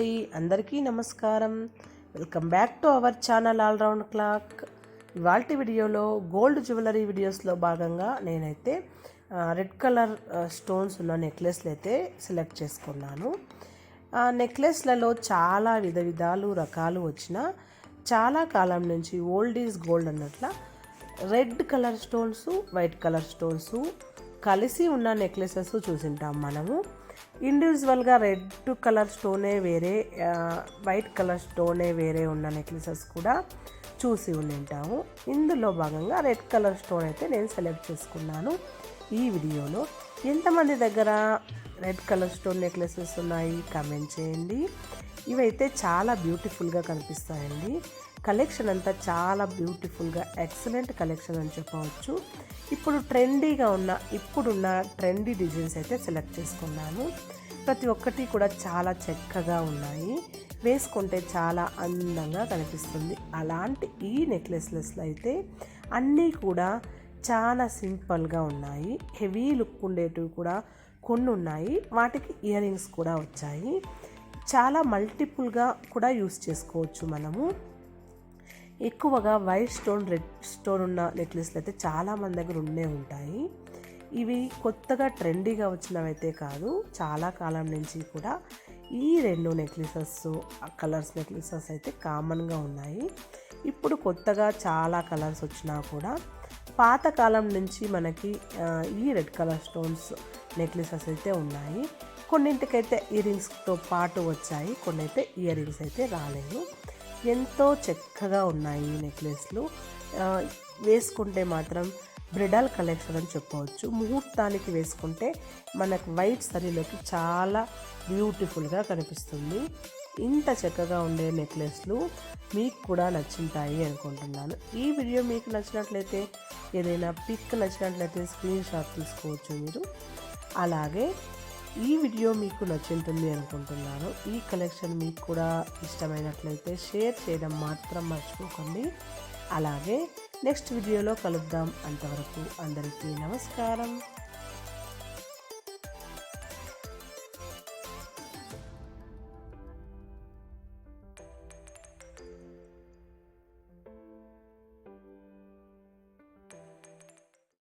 అండి. అందరికీ నమస్కారం. Welcome back to our channel all round clock. ఇవాళ వీడియోలో గోల్డ్ జ్యువెలరీ వీడియోస్లో భాగంగా నేనైతే రెడ్ కలర్ స్టోన్స్ ఉన్న నెక్లెస్లు అయితే సెలెక్ట్ చేసుకున్నాను. ఆ నెక్లెస్లలో చాలా విధ విధాలు రకాలు వచ్చిన చాలా కాలం నుంచి old is gold అన్నట్ల red colour stones white colour stones కలిసి ఉన్న నెక్లెసెస్ చూసింటాం మనము. ఇండివిజువల్గా రెడ్ కలర్ స్టోనే వేరే వైట్ కలర్ స్టోనే వేరే ఉన్న నెక్లెసెస్ కూడా చూసి ఉండింటాము ఇందులో భాగంగా రెడ్ కలర్ స్టోన్ అయితే నేను సెలెక్ట్ చేసుకున్నాను ఈ వీడియోలో. ఎంతమంది దగ్గర రెడ్ కలర్ స్టోన్ నెక్లెసెస్ ఉన్నాయి? కమెంట్ చేయండి. ఇవైతే చాలా బ్యూటిఫుల్గా కనిపిస్తాయండి. కలెక్షన్ అంతా చాలా బ్యూటిఫుల్గా ఎక్సలెంట్ కలెక్షన్ అని చెప్పవచ్చు. ఇప్పుడు ట్రెండీగా ఉన్న ఇప్పుడున్న ట్రెండీ డిజైన్స్ అయితే సెలెక్ట్ చేసుకున్నాను. ప్రతి ఒక్కటి కూడా చాలా చక్కగా ఉన్నాయి. వేసుకుంటే చాలా అందంగా కనిపిస్తుంది. అలాంటి ఈ నెక్లెస్లెస్లో అయితే అన్నీ కూడా చాలా సింపుల్గా ఉన్నాయి. హెవీ లుక్ ఉండేటివి కూడా కొన్ని ఉన్నాయి. వాటికి ఇయర్ రింగ్స్ కూడా వచ్చాయి. చాలా మల్టిపుల్గా కూడా యూస్ చేసుకోవచ్చు మనము. ఎక్కువగా వైట్ స్టోన్ రెడ్ స్టోన్ ఉన్న నెక్లెస్లు అయితే చాలా మంది దగ్గర ఉండే ఉంటాయి. ఇవి కొత్తగా ట్రెండీగా వచ్చినవైతే కాదు చాలా కాలం నుంచి కూడా ఈ రెండు నెక్లెసెస్ కలర్స్ నెక్లెసెస్ అయితే కామన్గా ఉన్నాయి. ఇప్పుడు కొత్తగా చాలా కలర్స్ వచ్చినా కూడా పాతకాలం నుంచి మనకి ఈ రెడ్ కలర్ స్టోన్స్ నెక్లెసెస్ అయితే ఉన్నాయి. కొన్నింటికైతే ఇయర్ రింగ్స్తో పాటు వచ్చాయి కొన్ని అయితే ఇయర్ రింగ్స్ అయితే రాలేదు. ఎంతో చక్కగా ఉన్నాయి ఈ నెక్లెస్లు. వేసుకుంటే మాత్రం బ్రిడల్ కలెక్షన్ అని చెప్పవచ్చు. ముహూర్తానికి వేసుకుంటే మనకు వైట్ సరీలోకి చాలా బ్యూటిఫుల్గా కనిపిస్తుంది. ఇంత చక్కగా ఉండే నెక్లెస్లు మీకు కూడా నచ్చుంటాయి అనుకుంటున్నాను. ఈ వీడియో మీకు నచ్చినట్లయితే ఏదైనా పిక్ నచ్చినట్లయితే స్క్రీన్ షాట్ తీసుకోవచ్చు మీరు. అలాగే ఈ వీడియో మీకు నచ్చుంటుంది అనుకుంటున్నాను. ఈ కలెక్షన్ మీకు కూడా ఇష్టమైనట్లయితే షేర్ చేయడం మాత్రం మర్చిపోకండి. అలాగే నెక్స్ట్ వీడియోలో కలుద్దాం. అంతవరకు అందరికీ నమస్కారం.